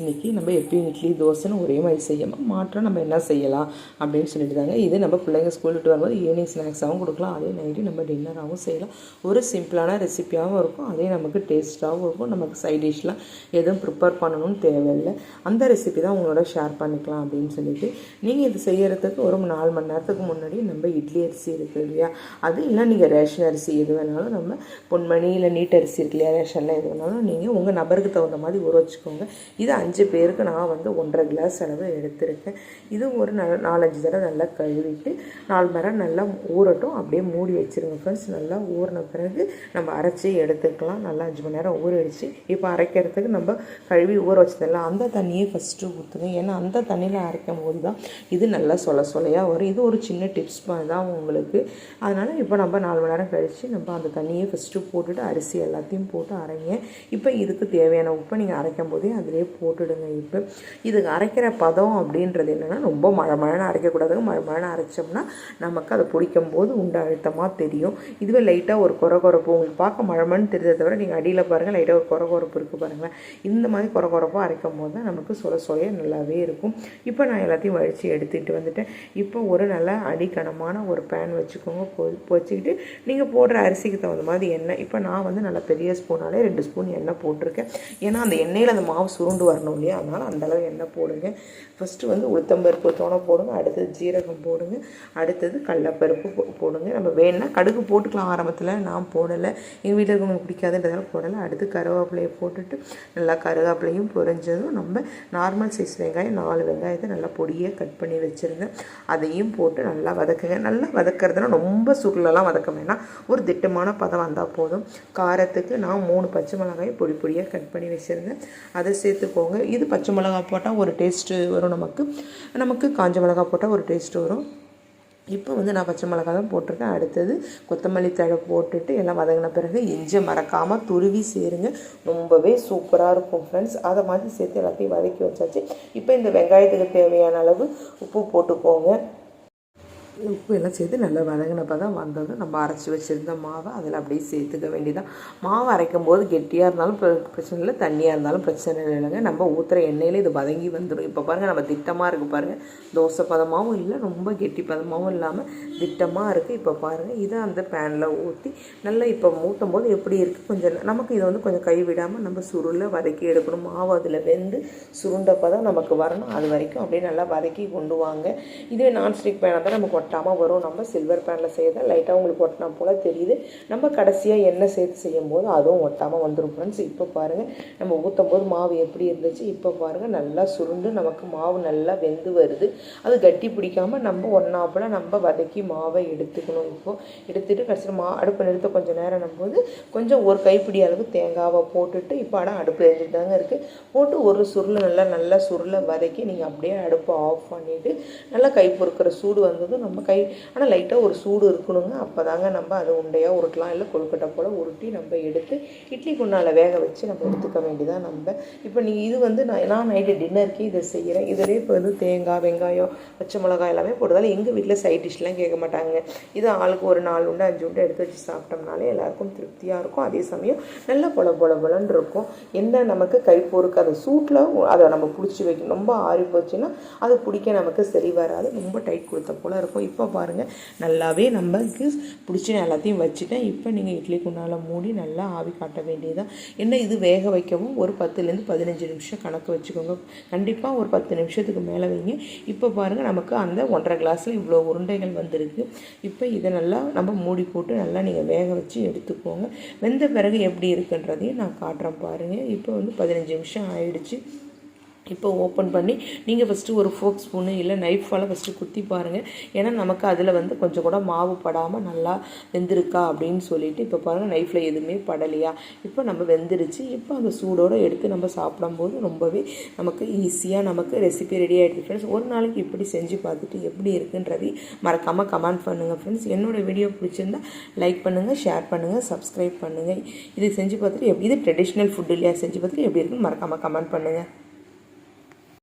இன்றைக்கி நம்ம எப்பயும் இட்லி தோசைன்னு ஒரே மாதிரி செய்யாமல் மாற்றம் நம்ம என்ன செய்யலாம் அப்படின்னு சொல்லிட்டு தாங்க இது நம்ம பிள்ளைங்க ஸ்கூல் விட்டு வரும்போது ஈவினிங் ஸ்நாக்ஸாகவும் கொடுக்கலாம். அதே நைட்டு நம்ம டின்னராகவும் செய்யலாம். ஒரு சிம்பிளான ரெசிப்பியாகவும் இருக்கும். அதே நமக்கு டேஸ்ட்டாகவும் இருக்கும். நமக்கு சைட் டிஷ்லாம் எதுவும் ப்ரிப்பேர் பண்ணணும்னு தேவையில்லை. அந்த ரெசிபி தான் உங்களோட ஷேர் பண்ணிக்கலாம் அப்படின்னு சொல்லிட்டு. நீங்கள் இது செய்கிறதுக்கு ஒரு நாலு மணி நேரத்துக்கு முன்னாடி நம்ம இட்லி அரிசி இருக்குது இல்லையா? அது இல்லை நீங்கள் ரேஷன் அரிசி எது வேணாலும் நம்ம பொன்மணி இல்லை நீட் அரிசி இருக்கு இல்லையா? ரேஷனில் எது வேணாலும் நீங்கள் உங்கள் நபருக்கு தகுந்த மாதிரி ஊற வச்சுக்கோங்க. இது அஞ்சு பேருக்கு நான் வந்து ஒன்றரை கிளாஸ் அளவு எடுத்திருக்கேன். இது ஒரு ந நாலஞ்சு தடவை நல்லா கழுவிட்டு நாலு மணி நேரம் நல்லா ஊறட்டும். அப்படியே மூடி வச்சுருங்க ஃப்ரெண்ட்ஸ் நல்லா ஊறின பிறகு நம்ம அரைச்சி எடுத்துக்கலாம். நல்லா அஞ்சு மணி நேரம் ஊறிடுச்சு. இப்போ அரைக்கிறதுக்கு நம்ம கழுவி ஊற வச்சதில்ல அந்த தண்ணியை ஃபஸ்ட்டு ஊற்றுங்க ஏன்னா அந்த தண்ணியில் அரைக்கும் போது தான் இது நல்லா சொல சொலையாக வரும். இது ஒரு சின்ன டிப்ஸ் தான் உங்களுக்கு. அதனால் இப்போ நம்ம நாலு மணி நேரம் கழித்து நம்ம அந்த தண்ணியை ஃபஸ்ட்டு போட்டுட்டு அரிசி எல்லாத்தையும் போட்டு அரைங்க. இப்போ இதுக்கு தேவையான உப்பை நீங்கள் அரைக்கும் போதே அதிலே போட்டுடுங்க இப்போ. இதுக்கு அரைக்கிற பதம் அப்படின்றது என்னென்னா ரொம்ப மழை மழைன்னு அரைக்கக்கூடாதுங்க மழை மழைன்னு அரைச்சோம்னா நமக்கு அதை பிடிக்கும் போது உண்டு அழுத்தமாக தெரியும். இதுவே லைட்டாக ஒரு குறை குறைப்பு உங்களுக்கு பார்க்க மழை மழைன்னு தெரிஞ்சதை தவிர நீங்கள் அடியில் பாருங்கள் லைட்டாக ஒரு குறை குறைப்பு இருக்குது பாருங்களேன் இந்த மாதிரி குறை குறைப்பாக அரைக்கும் போது தான் நமக்கு சொல சுவையாக நல்லாவே இருக்கும். இப்போ நான் எல்லாத்தையும் வழித்து எடுத்துகிட்டு வந்துட்டேன். இப்போ ஒரு நல்ல அடிக்கனமான ஒரு பேன் வச்சுக்கோங்க. வச்சுக்கிட்டு நீங்கள் போடுற அரிசிக்கு தகுந்த மாதிரி எண்ணெய். இப்போ நான் வந்து நல்லா பெரிய ஸ்பூனாலே ரெண்டு ஸ்பூன் எண்ணெய் போட்டிருக்கேன். ஏன்னா அந்த எண்ணெயில் அந்த மாவு சுருண்டு வரணும் இல்லையா? அதனால் அந்தளவு எண்ணெய் போடுங்க. ஃபஸ்ட்டு வந்து உளுத்தம்பருப்பு தோணை போடுங்க. அடுத்தது ஜீரகம் போடுங்க. அடுத்தது கடலப்பருப்பு போடுங்க. நம்ம வேணும்னா கடுகு போட்டுக்கலாம் ஆரம்பத்தில். நான் போடலை. எங்கள் வீட்டில் இருக்கவங்களுக்கு பிடிக்காதுன்றதால போடலை. அடுத்து கருவேப்பிலையை போட்டுட்டு நல்லா கருவேப்பிலையும் பொரிஞ்சதும் நம்ம நார்மல் சைஸ் வெங்காயம் நாலு வெங்காயத்தை நல்லா பொடியாக கட் பண்ணி வச்சுருந்தேன் அதையும் போட்டு நல்லா வதக்குங்க. நல்லா வதக்கிறதுனா ரொம்ப சுருளெல்லாம் வதக்க வேணாம். ஒரு திட்டமான பதம் வந்தால் போதும். காரத்துக்கு நான் மூணு பச்சை மிளகாயும் பொடி பொடியாக கட் பண்ணி வச்சுருந்தேன் அதை சேர்த்துக்கோங்க. இது பச்சை மிளகா போட்டால் ஒரு டேஸ்ட்டு வரும் நமக்கு. நமக்கு காஞ்ச மிளகா போட்டால் ஒரு டேஸ்ட்டு வரும். இப்போ வந்து நான் பச்சை மிளகா தான் போட்டிருக்கேன். அடுத்தது கொத்தமல்லி தழை போட்டுட்டு எல்லாம் வதங்கின பிறகு இஞ்சி மறக்காமல் துருவி சேருங்க. ரொம்பவே சூப்பராக இருக்கும் ஃப்ரெண்ட்ஸ் அதை மாதிரி சேர்த்து எல்லாத்தையும் வதக்கி வச்சாச்சு. இப்போ இந்த வெங்காயத்துக்கு தேவையான அளவு உப்பு போட்டுக்கோங்க. உப்பு எல்லாம் சேர்த்து நல்லா வதங்கினப்போ தான் வந்ததும் நம்ம அரைச்சி வச்சுருந்த மாவை அதில் அப்படியே சேர்த்துக்க வேண்டியதான் மாவு அரைக்கும் போது கெட்டியாக இருந்தாலும் பிர- பிரச்சனை இல்லை. தண்ணியாக இருந்தாலும் பிரச்சனை இல்லைங்க. நம்ம ஊற்றுற எண்ணெயில் இது வதங்கி வந்துடும் இப்போ பாருங்கள் நம்ம திட்டமாக இருக்குது பாருங்கள் தோசை பதமாகவும் இல்லை. ரொம்ப கெட்டி பதமாகவும் இல்லாமல் திட்டமாக இருக்குது இப்போ பாருங்கள் இதை அந்த பேனில் ஊற்றி நல்லா இப்போ ஊற்றும் போது எப்படி இருக்குது கொஞ்சம் நமக்கு இதை வந்து கொஞ்சம் கை விடாமல் நம்ம சுருளில் வதக்கி எடுக்கணும். மாவு அதில் வெந்து சுருண்டப்போ தான் நமக்கு வரணும். அது வரைக்கும் அப்படியே நல்லா வதக்கி கொண்டு வாங்க. இதுவே நான்ஸ்டிக் பேனாக தான் நமக்கு ஒட்டாமல் வரும். நம்ம சில்வர் பேனில் செய்யறதா லைட்டாக உங்களுக்கு ஒட்டினா போல் தெரியுது. நம்ம கடைசியாக எண்ணெய் சேர்த்து செய்யும் போது அதுவும் ஒட்டாமல் வந்துடும் ஃப்ரெண்ட்ஸ் இப்போ பாருங்கள் நம்ம ஊற்றும் போது மாவு எப்படி இருந்துச்சு? இப்போ பாருங்கள் நல்லா சுருண்டு நமக்கு மாவு நல்லா வெந்து வருது. அது கட்டி பிடிக்காமல் நம்ம ஒன்றாப்புல நம்ம வதக்கி மாவை எடுத்துக்கணும். இப்போது எடுத்துகிட்டு கடைசியில் மா அடுப்பு நிறுத்த கொஞ்சம் நேரம் போது கொஞ்சம் ஒரு கைப்பிடி அளவு தேங்காவை போட்டுட்டு இப்போ ஆனால் அடுப்பு எரிஞ்சிட்டு தாங்க இருக்குது போட்டு ஒரு சுருளை நல்லா நல்லா சுருளை வதக்கி நீங்கள் அப்படியே அடுப்பை ஆஃப் பண்ணிவிட்டு நல்லா கை பொறுக்கிற சூடு வந்ததும் நம்ம கை ஆனால் லைட்டாக ஒரு சூடு இருக்கணுங்க அப்போ தாங்க நம்ம அதை உண்டையாக உருட்டலாம். இல்லை கொழுக்கட்டை போல் உருட்டி நம்ம எடுத்து இட்லி குண்டாவில் வேக வச்சு நம்ம எடுத்துக்க வேண்டியதாக நம்ம. இப்போ நீங்கள் இது வந்து நான் நான் நைட்டு டின்னருக்கே இதை செய்கிறேன் இதிலே இப்போ வந்து தேங்காய் வெங்காயம் பச்சை மிளகாய் எல்லாமே போடுறதால எங்கள் வீட்டில் சைட் டிஷ்லாம் கேட்க மாட்டாங்க. இது ஆளுக்கு ஒரு நாலு உண்டு அஞ்சு உண்டு எடுத்து வச்சு சாப்பிட்டோம்னாலே எல்லாருக்கும் திருப்தியாக இருக்கும். அதே சமயம் நல்லா பொல பொல பொலன்னு இருக்கும். என்ன நமக்கு கை அதை சூட்டில் அதை நம்ம பிடிச்சி வைக்கணும். ரொம்ப ஆறி போச்சுன்னா அது பிடிக்க நமக்கு சரி வராது. ரொம்ப டைட் கொடுத்த போல் இருக்கும். இப்போ பாருங்கள் நல்லாவே நமக்கு பிடிச்சி நான் எல்லாத்தையும் வச்சுட்டேன். இப்போ நீங்கள் இட்லி குண்டால மூடி நல்லா ஆவி காட்ட வேண்டியதான் என்ன இது வேக வைக்கவும்? ஒரு பத்துலேருந்து பதினஞ்சு நிமிஷம் கணக்கு வச்சுக்கோங்க. கண்டிப்பாக ஒரு பத்து நிமிஷத்துக்கு மேலே வைங்க. இப்போ பாருங்கள் நமக்கு அந்த ஒன்றரை கிளாஸில் இவ்வளோ உருண்டைகள் வந்திருக்கு. இப்போ இதை நல்லா நம்ம மூடி போட்டு நல்லா நீங்கள் வேக வச்சு எடுத்துக்கோங்க. வெந்த பிறகு எப்படி இருக்குன்றதையும் நான் காட்டுறேன் பாருங்கள் இப்போ வந்து பதினஞ்சு நிமிஷம் ஆயிடுச்சு. இப்போ ஓப்பன் பண்ணி நீங்கள் ஃபஸ்ட்டு ஒரு ஃபோக் ஸ்பூனு இல்லை நைஃபால் ஃபஸ்ட்டு குத்தி பாருங்கள் ஏன்னா நமக்கு அதில் வந்து கொஞ்சம் கூட மாவு படாமல் நல்லா வெந்திருக்கா அப்படின்னு சொல்லிட்டு இப்போ பாருங்கள் நைஃப்பில் எதுவுமே படலையா? இப்போ நம்ம வெந்துருச்சு. இப்போ அந்த சூடோடு எடுத்து நம்ம சாப்பிடும்போது ரொம்பவே நமக்கு ஈஸியாக நமக்கு ரெசிபி ரெடி ஆகிடுது ஃப்ரெண்ட்ஸ் ஒரு நாளைக்கு இப்படி செஞ்சு பார்த்துட்டு எப்படி இருக்குன்றதை மறக்காமல் கமெண்ட் பண்ணுங்கள் ஃப்ரெண்ட்ஸ் என்னோடய வீடியோ பிடிச்சிருந்தா லைக் பண்ணுங்கள் ஷேர் பண்ணுங்கள் சப்ஸ்கிரைப் பண்ணுங்கள் இது செஞ்சு பார்த்துட்டு எப்படி இது ட்ரெடிஷ்னல் ஃபுட் இல்லையா? செஞ்சு பார்த்துட்டு எப்படி இருக்குன்னு மறக்காமல் கமெண்ட் பண்ணுங்கள்